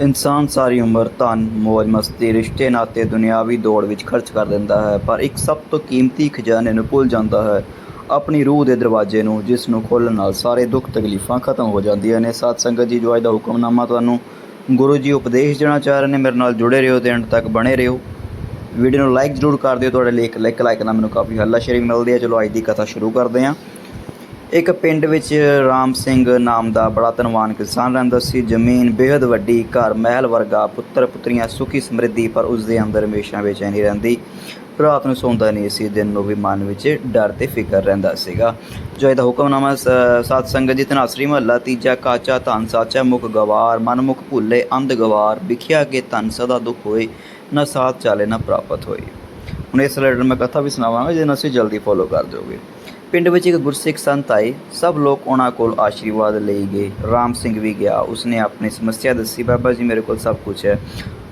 ਇਨਸਾਨ ਸਾਰੀ ਉਮਰ ਧਨ ਮौज ਮਸਤੀ, ਰਿਸ਼ਤੇ, ਨਾਤੇ, ਦੁਨਿਆਵੀ ਦੌੜ ਵਿੱਚ ਖਰਚ ਕਰ ਦਿੰਦਾ ਹੈ, ਪਰ ਇੱਕ ਸਭ ਤੋਂ ਕੀਮਤੀ ਖਜ਼ਾਨੇ ਨੂੰ ਭੁੱਲ ਜਾਂਦਾ ਹੈ। ਆਪਣੀ ਰੂਹ ਦੇ ਦਰਵਾਜ਼ੇ ਨੂੰ, ਜਿਸ ਨੂੰ ਖੋਲ੍ਹਣ ਨਾਲ ਸਾਰੇ ਦੁੱਖ ਤਕਲੀਫਾਂ ਖਤਮ ਹੋ ਜਾਂਦੀਆਂ ਨੇ। ਸਾਧ ਸੰਗਤ ਜੀ, ਜੋ ਅੱਜ ਦਾ ਹੁਕਮਨਾਮਾ ਤੁਹਾਨੂੰ ਗੁਰੂ ਜੀ ਉਪਦੇਸ਼ ਦੇਣਾ ਚਾਹ ਰਹੇ ਨੇ, ਮੇਰੇ ਨਾਲ ਜੁੜੇ ਰਹੋ ਤੇ ਅੰਤ ਤੱਕ ਬਣੇ ਰਹੋ। ਵੀਡੀਓ ਨੂੰ ਲਾਈਕ ਜ਼ਰੂਰ ਕਰ ਦਿਓ, ਤੁਹਾਡੇ ਲਈ ਇੱਕ ਲਾਈਕ ਲਾਈਕ ਨਾਲ ਮੈਨੂੰ ਕਾਫੀ ਹੱਲਾ ਮਿਲਦੀ ਹੈ। ਚਲੋ ਅੱਜ ਦੀ ਕਥਾ ਸ਼ੁਰੂ ਕਰਦੇ ਹਾਂ। ਇੱਕ ਪਿੰਡ ਵਿੱਚ ਰਾਮ ਸਿੰਘ ਨਾਮ ਦਾ ਬੜਾ ਧਨਵਾਨ ਕਿਸਾਨ ਰਹਿੰਦਾ ਸੀ। ਜ਼ਮੀਨ ਬੇहद ਵੱਡੀ, ਘਰ ਮਹਿਲ ਵਰਗਾ, ਪੁੱਤਰ ਪੁੱਤਰੀਆਂ ਸੁਖੀ ਸਮਰਿੱਧੀ, ਪਰ ਉਸ ਦੇ ਅੰਦਰ ਹਮੇਸ਼ਾ ਬੇਚੈਨੀ ਰਹਿੰਦੀ। ਰਾਤ ਨੂੰ ਸੌਂਦਾ ਨਹੀਂ ਸੀ, ਦਿਨ ਨੂੰ ਵੀ ਮਨ ਵਿੱਚ ਡਰ ਤੇ ਫਿਕਰ ਰਹਿੰਦਾ ਸੀਗਾ। ਜੋ ਇਹਦਾ ਹੁਕਮਨਾਮਾ ਸ- ਸਾਧ ਸੰਗਤ ਜੀ ਤਨਾਸਰੀ ਮਹੱਲਾ, ਤੀਜਾ ਕਾਚਾ ਧਨ, ਸਾਚਾ ਮੁਖ ਗਵਾਰ ਮਨ ਮੁਖ ਭੁੱਲੇ, ਅੰਧ ਗਵਾਰ, ਵਿਖਿਆ ਕੇ ਧਨ, ਸਦਾ ਦੁਖ ਹੋਏ, ਨਾ ਸਾਥ ਚਾਲੇ, ਨਾ ਪ੍ਰਾਪਤ ਹੋਏ। ਹੁਣ ਇਸ ਰਿਲੇਟਡ ਮੈਂ ਕਥਾ ਵੀ ਸੁਣਾਵਾਂਗਾ, ਜਿਹਨੂੰ ਅਸੀਂ ਜਲਦੀ ਫੋਲੋ ਕਰ ਜਾਓਗੇ ਪਿੰਡ ਵਿੱਚ ਇੱਕ ਗੁਰਸਿੱਖ ਸੰਤ ਆਏ। ਸਭ ਲੋਕ ਉਹਨਾਂ ਕੋਲ ਆਸ਼ੀਰਵਾਦ ਲਈ ਗਏ। ਰਾਮ ਸਿੰਘ ਵੀ ਗਿਆ। ਉਸਨੇ ਆਪਣੀ ਸਮੱਸਿਆ ਦੱਸੀ, ਬਾਬਾ ਜੀ, ਮੇਰੇ ਕੋਲ ਸਭ ਕੁਝ ਹੈ।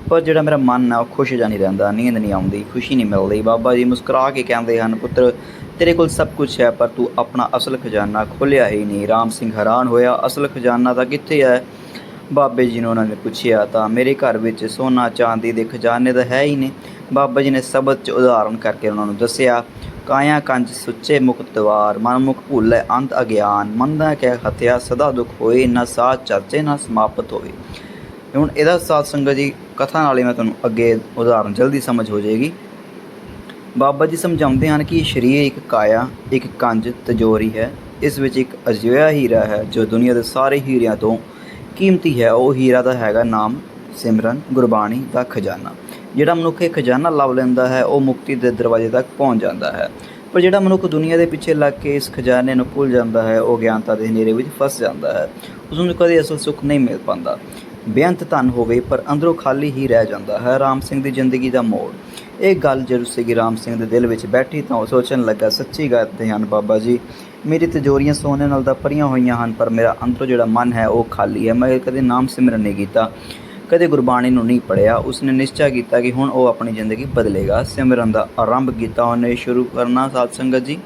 ਪਰ ਜਿਹੜਾ ਮੇਰਾ ਮਨ ਹੈ ਉਹ ਖੁਸ਼ ਜਾ ਨਹੀਂ ਰਹਿੰਦਾ। ਨੀਂਦ ਨਹੀਂ ਆਉਂਦੀ, ਖੁਸ਼ੀ ਨਹੀਂ ਮਿਲਦੀ। ਬਾਬਾ ਜੀ ਮੁਸਕਰਾ ਕੇ ਕਹਿੰਦੇ ਹਨ, ਪੁੱਤਰ, ਤੇਰੇ ਕੋਲ ਸਭ ਕੁਝ ਹੈ, ਪਰ ਤੂੰ ਆਪਣਾ ਅਸਲ ਖਜ਼ਾਨਾ ਖੋਲ੍ਹਿਆ ਹੀ ਨਹੀਂ। ਰਾਮ ਸਿੰਘ ਹੈਰਾਨ ਹੋਇਆ, ਅਸਲ ਖਜ਼ਾਨਾ ਤਾਂ ਕਿੱਥੇ ਹੈ? ਬਾਬੇ ਜੀ ਨੂੰ ਉਹਨਾਂ ਨੇ ਪੁੱਛਿਆ, ਤਾਂ ਮੇਰੇ ਘਰ ਵਿੱਚ ਸੋਨਾ ਚਾਂਦੀ ਦੇ ਖਜ਼ਾਨੇ ਤਾਂ ਹੈ ਹੀ ਨਹੀਂ ਬਾਬਾ ਜੀ ਨੇ ਸ਼ਬਦ ਚ ਉਦਾਹਰਣ ਕਰਕੇ ਉਹਨਾਂ ਨੂੰ ਦੱਸਿਆ ਕਾਇਆ ਕੰਜ ਸੁੱਚੇ ਮੁਕਤ ਦਵਾਰ, ਮਨ ਮੁਖ ਭੁੱਲੇ ਅੰਤ ਅਗਿਆਨ ਮੰਦਾ ਕਹਿ ਹਤਿਆ ਸਦਾ ਦੁਖ ਹੋਏ, ਨਾ ਸਾਥ ਚਰਚੇ, ਨਾ ਸਮਾਪਤ ਹੋਵੇ। ਹੁਣ ਇਹਦਾ ਸਾਧ ਸੰਗਤ ਜੀ ਕਥਾ ਨਾਲ ਹੀ ਮੈਂ ਤੁਹਾਨੂੰ ਅੱਗੇ ਉਦਾਹਰਨ ਜਲਦੀ ਸਮਝ ਹੋ ਜਾਏਗੀ। ਬਾਬਾ ਜੀ ਸਮਝਾਉਂਦੇ ਹਨ ਕਿ ਸਰੀਰ ਇੱਕ ਕਾਇਆ, ਇੱਕ ਕੰਜ ਤਜੋਰੀ ਹੈ। ਇਸ ਵਿੱਚ ਇੱਕ ਅਜਿਹਾ ਹੀਰਾ ਹੈ ਜੋ ਦੁਨੀਆ ਦੇ ਸਾਰੇ ਹੀਰਿਆਂ ਤੋਂ ਕੀਮਤੀ ਹੈ। ਉਹ ਹੀਰਾ ਦਾ ਹੈਗਾ ਨਾਮ ਸਿਮਰਨ, ਗੁਰਬਾਣੀ ਦਾ ਖਜ਼ਾਨਾ। ਜਿਹੜਾ ਮਨੁੱਖ ਇਹ ਖਜ਼ਾਨਾ ਲੱਭ ਲੈਂਦਾ ਹੈ, ਉਹ ਮੁਕਤੀ ਦੇ ਦਰਵਾਜ਼ੇ ਤੱਕ ਪਹੁੰਚ ਜਾਂਦਾ ਹੈ। ਪਰ ਜਿਹੜਾ ਮਨੁੱਖ ਦੁਨੀਆ ਦੇ ਪਿੱਛੇ ਲੱਗ ਕੇ ਇਸ ਖਜ਼ਾਨੇ ਨੂੰ ਭੁੱਲ ਜਾਂਦਾ ਹੈ, ਉਹ ਗਿਆਨਤਾ ਦੇ ਹਨੇਰੇ ਵਿੱਚ ਫਸ ਜਾਂਦਾ ਹੈ। ਉਸ ਨੂੰ ਕਦੇ ਅਸਲ ਸੁੱਖ ਨਹੀਂ ਮਿਲ ਪਾਉਂਦਾ। ਬੇਅੰਤ ਧਨ ਹੋਵੇ, ਪਰ ਅੰਦਰੋਂ ਖਾਲੀ ਹੀ ਰਹਿ ਜਾਂਦਾ ਹੈ। ਰਾਮ ਸਿੰਘ ਦੀ ਜ਼ਿੰਦਗੀ ਦਾ ਮੋੜ। ਇਹ ਗੱਲ ਜਦੋਂ ਸੀਗੀ ਰਾਮ ਸਿੰਘ ਦੇ ਦਿਲ ਵਿੱਚ ਬੈਠੀ, ਤਾਂ ਉਹ ਸੋਚਣ ਲੱਗਾ, ਸੱਚੀ ਗੱਲ ਤੇ ਹਨ ਬਾਬਾ ਜੀ, ਮੇਰੀ ਤਿਜੋਰੀਆਂ ਸੋਨੇ ਨਾਲ ਤਾਂ ਭਰੀਆਂ ਹੋਈਆਂ ਹਨ, ਪਰ ਮੇਰਾ ਅੰਦਰੋਂ ਜਿਹੜਾ ਮਨ ਹੈ, ਉਹ ਖਾਲੀ ਹੈ। ਮੈਂ ਕਦੇ ਨਾਮ ਸਿਮਰਨ ਨਹੀਂ ਕੀਤਾ। ਕਦੇ ਗੁਰਬਾਣੀ ਨੂੰ ਨਹੀਂ ਪੜਿਆ ਉਸਨੇ ਨਿਸ਼ਚਾ ਕੀਤਾ ਕਿ ਹੁਣ ਉਹ ਆਪਣੀ ਜ਼ਿੰਦਗੀ ਬਦਲੇਗਾ। ਸਿਮਰਨ ਦਾ ਆਰੰਭ ਕੀਤਾ ਉਹਨੇ, ਸ਼ੁਰੂ ਕਰਨਾ ਸਾਧ ਸੰਗਤ ਜੀ।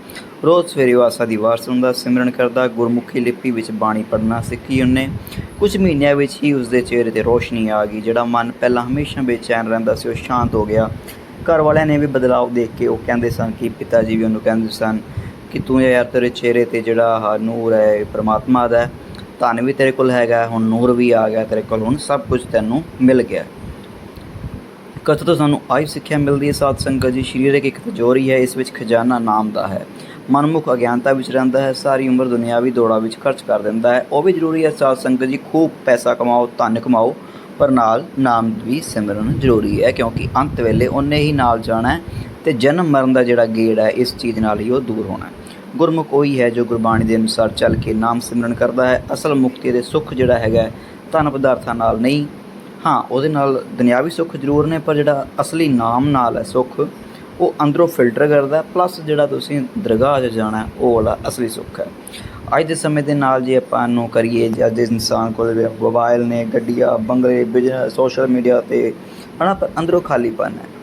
ਰੋਜ਼ ਸਵੇਰੇ ਵਾਸਾ ਦੀ ਵਾਰ ਸੁਣਦਾ, ਸਿਮਰਨ ਕਰਦਾ, ਗੁਰਮੁਖੀ ਲਿਪੀ ਵਿੱਚ ਬਾਣੀ ਪੜ੍ਹਨਾ ਸਿੱਖੀ ਉਹਨੇ। ਕੁਝ ਮਹੀਨਿਆਂ ਵਿੱਚ ਹੀ ਉਸਦੇ ਚਿਹਰੇ ਤੇ ਰੋਸ਼ਨੀ ਆ ਗਈ, ਜਿਹੜਾ ਮਨ ਪਹਿਲਾਂ ਹਮੇਸ਼ਾ ਬੇਚੈਨ ਰਹਿੰਦਾ ਸੀ, ਉਹ ਸ਼ਾਂਤ ਹੋ ਗਿਆ। ਘਰ ਵਾਲਿਆਂ ਨੇ ਵੀ ਬਦਲਾਅ ਦੇਖ ਕੇ ਉਹ ਕਹਿੰਦੇ ਸਨ ਕਿ ਪਿਤਾ ਜੀ ਵੀ ਉਹਨੂੰ ਕਹਿੰਦੇ ਸਨ ਕਿ ਤੂੰ ਯਾਰ ਤੇਰੇ ਚਿਹਰੇ ਤੇ ਜਿਹੜਾ ਨੂਰ ਹੈ ਪਰਮਾਤਮਾ ਦਾ ਹੈ ਧਨ ਵੀ ਤੇਰੇ ਕੋਲ ਹੈਗਾ, ਹੁਣ ਨੂਰ ਵੀ ਆ ਗਿਆ ਤੇਰੇ ਕੋਲ, ਹੁਣ ਸਭ ਕੁਝ ਤੈਨੂੰ ਮਿਲ ਗਿਆ। ਕਥਾ ਤੋਂ ਸਾਨੂੰ ਆਈ ਸਿੱਖਿਆ ਮਿਲਦੀ ਹੈ ਸਾਧ ਸੰਗਤ ਜੀ ਸਰੀਰਕ ਇੱਕ ਤਜੋਰੀ ਹੈ, ਇਸ ਵਿੱਚ ਖਜ਼ਾਨਾ ਨਾਮ ਦਾ ਹੈ। ਮਨਮੁਖ ਅਗਿਆਨਤਾ ਵਿੱਚ ਰਹਿੰਦਾ ਹੈ, ਸਾਰੀ ਉਮਰ ਦੁਨਿਆਵੀ ਦੌੜਾਂ ਵਿੱਚ ਖਰਚ ਕਰ ਦਿੰਦਾ ਹੈ। ਉਹ ਵੀ ਜ਼ਰੂਰੀ ਹੈ ਸਾਧ ਸੰਗਤ ਜੀ, ਖੂਬ ਪੈਸਾ ਕਮਾਓ, ਧਨ ਕਮਾਓ, ਪਰ ਨਾਲ ਨਾਮ ਵੀ ਸਿਮਰਨ ਜ਼ਰੂਰੀ ਹੈ, ਕਿਉਂਕਿ ਅੰਤ ਵੇਲੇ ਉਹਨੇ ਹੀ ਨਾਲ ਜਾਣਾ ਹੈ ਤੇ ਜਨਮ ਮਰਨ ਦਾ ਜਿਹੜਾ ਗੇੜ ਹੈ, ਇਸ ਚੀਜ਼ ਨਾਲ ਹੀ ਉਹ ਦੂਰ ਹੋਣਾ ਹੈ। ਗੁਰਮੁਖ ਉਹੀ ਹੈ ਜੋ ਗੁਰਬਾਣੀ ਦੇ ਅਨੁਸਾਰ ਚੱਲ ਕੇ ਨਾਮ ਸਿਮਰਨ ਕਰਦਾ ਹੈ। ਅਸਲ ਮੁਕਤੀ ਦੇ ਸੁੱਖ ਜਿਹੜਾ ਹੈਗਾ ਧਨ ਪਦਾਰਥਾਂ ਨਾਲ ਨਹੀਂ। ਹਾਂ, ਉਹਦੇ ਨਾਲ ਦੁਨਿਆਵੀ ਸੁੱਖ ਜ਼ਰੂਰ ਨੇ, ਪਰ ਜਿਹੜਾ ਅਸਲੀ ਨਾਮ ਨਾਲ ਹੈ ਸੁੱਖ, ਉਹ ਅੰਦਰੋਂ ਫਿਲਟਰ ਕਰਦਾ ਪਲੱਸ ਜਿਹੜਾ ਤੁਸੀਂ ਦਰਗਾਹ 'ਚ ਜਾਣਾ ਉਹ ਵਾਲਾ ਅਸਲੀ ਸੁੱਖ ਹੈ। ਅੱਜ ਦੇ ਸਮੇਂ ਦੇ ਨਾਲ ਜੇ ਆਪਾਂ ਨੂੰ ਕਰੀਏ, ਜੇ ਅੱਜ ਦੇ ਇਨਸਾਨ ਕੋਲ ਮੋਬਾਈਲ ਨੇ, ਗੱਡੀਆਂ, ਬੰਗਲੇ ਬਿਜ਼ਨਸ ਸੋਸ਼ਲ ਮੀਡੀਆ ਤੇ, ਹਨਾ ਪਰ ਅੰਦਰੋਂ ਖਾਲੀਪਨ ਹੈ।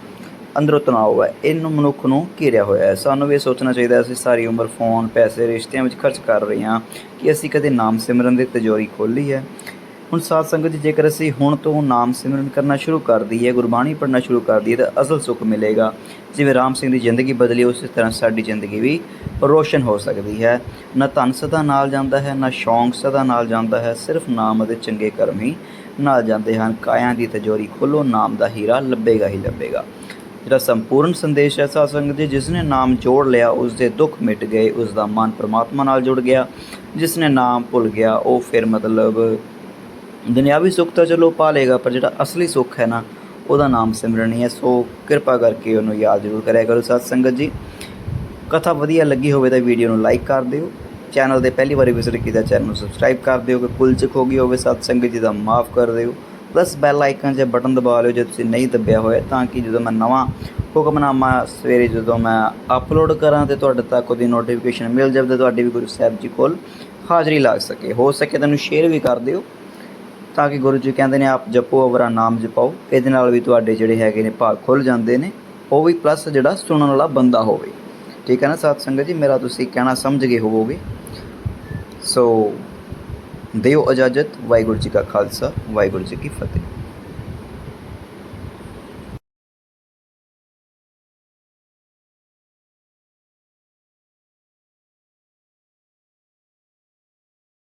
ਅੰਦਰੋਂ ਤਣਾਅ ਹੈ ਇਹਨੂੰ ਮਨੁੱਖ ਨੂੰ ਘੇਰਿਆ ਹੋਇਆ ਹੈ। ਸਾਨੂੰ ਵੀ ਇਹ ਸੋਚਣਾ ਚਾਹੀਦਾ ਅਸੀਂ ਸਾਰੀ ਉਮਰ ਫੋਨ, ਪੈਸੇ, ਰਿਸ਼ਤਿਆਂ ਵਿੱਚ ਖਰਚ ਕਰ ਰਹੇ ਹਾਂ ਕਿ ਅਸੀਂ ਕਦੇ ਨਾਮ ਸਿਮਰਨ ਦੀ ਤਜੋਰੀ ਖੋਲ੍ਹੀ ਹੈ। ਹੁਣ ਸਾਧ ਸੰਗਤ ਜੀ, ਜੇਕਰ ਅਸੀਂ ਹੁਣ ਤੋਂ ਨਾਮ ਸਿਮਰਨ ਕਰਨਾ ਸ਼ੁਰੂ ਕਰ ਦਈਏ, ਗੁਰਬਾਣੀ ਪੜ੍ਹਨਾ ਸ਼ੁਰੂ ਕਰ ਦਈਏ, ਤਾਂ ਅਸਲ ਸੁੱਖ ਮਿਲੇਗਾ। ਜਿਵੇਂ ਰਾਮ ਸਿੰਘ ਦੀ ਜ਼ਿੰਦਗੀ ਬਦਲੀ, ਉਸੇ ਤਰ੍ਹਾਂ ਸਾਡੀ ਜ਼ਿੰਦਗੀ ਵੀ ਰੋਸ਼ਨ ਹੋ ਸਕਦੀ ਹੈ। ਨਾ ਧਨ ਸਦਾ ਨਾਲ ਜਾਂਦਾ ਹੈ, ਨਾ ਸ਼ੌਂਕ ਸਦਾ ਨਾਲ ਜਾਂਦਾ ਹੈ, ਸਿਰਫ ਨਾਮ ਅਤੇ ਚੰਗੇ ਕਰਮ ਹੀ ਨਾਲ ਜਾਂਦੇ ਹਨ। ਕਾਇਆਂ ਦੀ ਤਜੋਰੀ ਖੋਲੋ ਨਾਮ ਦਾ ਹੀਰਾ ਲੱਭੇਗਾ ਹੀ ਲੱਭੇਗਾ। ਜਿਹੜਾ ਸੰਪੂਰਨ ਸੰਦੇਸ਼ ਹੈ ਸਾਧ ਸੰਗਤ ਜੀ ਜਿਸ ਨੇ ਨਾਮ ਜੋੜ ਲਿਆ ਉਸ ਦੇ ਦੁੱਖ ਮਿਟ ਗਏ ਉਸ ਦਾ ਮਨ ਪ੍ਰਮਾਤਮਾ ਨਾਲ ਜੁੜ ਗਿਆ। ਜਿਸ ਨੇ ਨਾਮ ਭੁੱਲ ਗਿਆ, ਉਹ ਫਿਰ ਮਤਲਬ ਦੁਨਿਆਵੀ ਸੁੱਖ ਤਾਂ ਚਲੋ ਪਾ ਲੇਗਾ ਪਰ ਜਿਹੜਾ ਅਸਲੀ ਸੁੱਖ ਹੈ ਨਾ, ਉਹਦਾ ਨਾਮ ਸਿਮਰਨ ਹੀ ਹੈ। ਸੋ ਕਿਰਪਾ ਕਰਕੇ ਉਹਨੂੰ ਯਾਦ ਜ਼ਰੂਰ ਕਰਿਆ ਕਰੋ ਸਾਧ ਸੰਗਤ ਜੀ। ਕਥਾ ਵਧੀਆ ਲੱਗੀ ਹੋਵੇ ਤਾਂ ਵੀਡੀਓ ਨੂੰ ਲਾਈਕ ਕਰ ਦਿਓ। ਚੈਨਲ ਦੇ ਪਹਿਲੀ ਵਾਰੀ ਵਿਜ਼ਿਟ ਕੀਤਾ, ਚੈਨਲ ਨੂੰ ਸਬਸਕ੍ਰਾਈਬ ਕਰ ਦਿਓ। ਕਿ ਕੁੱਲ ਹੋ ਗਈ ਹੋਵੇ, ਸਾਧ ਸੰਗਤ ਜੀ ਦਾ ਮਾਫ ਕਰ ਦਿਓ। ਪਲੱਸ ਬੈਲ ਆਈਕਨ 'ਤੇ ਬਟਨ ਦਬਾ ਲਿਓ ਜੇ ਤੁਸੀਂ ਨਹੀਂ ਦੱਬਿਆ ਹੋਇਆ, ਤਾਂ ਕਿ ਜਦੋਂ ਮੈਂ ਨਵਾਂ ਹੁਕਮਨਾਮਾ ਸਵੇਰੇ ਜਦੋਂ ਮੈਂ ਅਪਲੋਡ ਕਰਾਂ ਤੇ ਤੁਹਾਡੇ ਤੱਕ ਉਹਦੀ ਨੋਟੀਫਿਕੇਸ਼ਨ ਮਿਲ ਜਾਵੇ ਤੇ ਤੁਹਾਡੀ ਵੀ ਗੁਰੂ ਸਾਹਿਬ ਜੀ ਕੋਲ ਹਾਜ਼ਰੀ ਲੱਗ ਸਕੇ। ਹੋ ਸਕੇ ਤਾਂ ਸ਼ੇਅਰ ਵੀ ਕਰ ਦਿਓ ਤਾਂ ਕਿ ਗੁਰੂ ਜੀ ਕਹਿੰਦੇ ਨੇ, ਆਪ ਜਪੋ, ਅਵਰਾ ਨਾਮ ਜਪਾਓ। ਇਹਦੇ ਨਾਲ ਵੀ ਤੁਹਾਡੇ ਜਿਹੜੇ ਹੈਗੇ ਨੇ ਭਾਗ ਖੁੱਲ ਜਾਂਦੇ ਨੇ, ਉਹ ਵੀ ਪਲੱਸ ਜਿਹੜਾ ਸੁਣਨ ਵਾਲਾ ਬੰਦਾ ਹੋਵੇ। ਠੀਕ ਹੈ ਨਾ ਸਾਧ ਸੰਗਤ ਜੀ? ਮੇਰਾ ਤੁਸੀਂ ਕਹਿਣਾ ਸਮਝ ਗਏ ਹੋਵੋਗੇ। ਸੋ ਦਿਓ ਇਜਾਜ਼ਤ ਵਾਹਿਗੁਰੂ ਜੀ ਕਾ ਖਾਲਸਾ ਵਾਹਿਗੁਰੂ ਜੀ ਕੀ ਫਤਿਹ।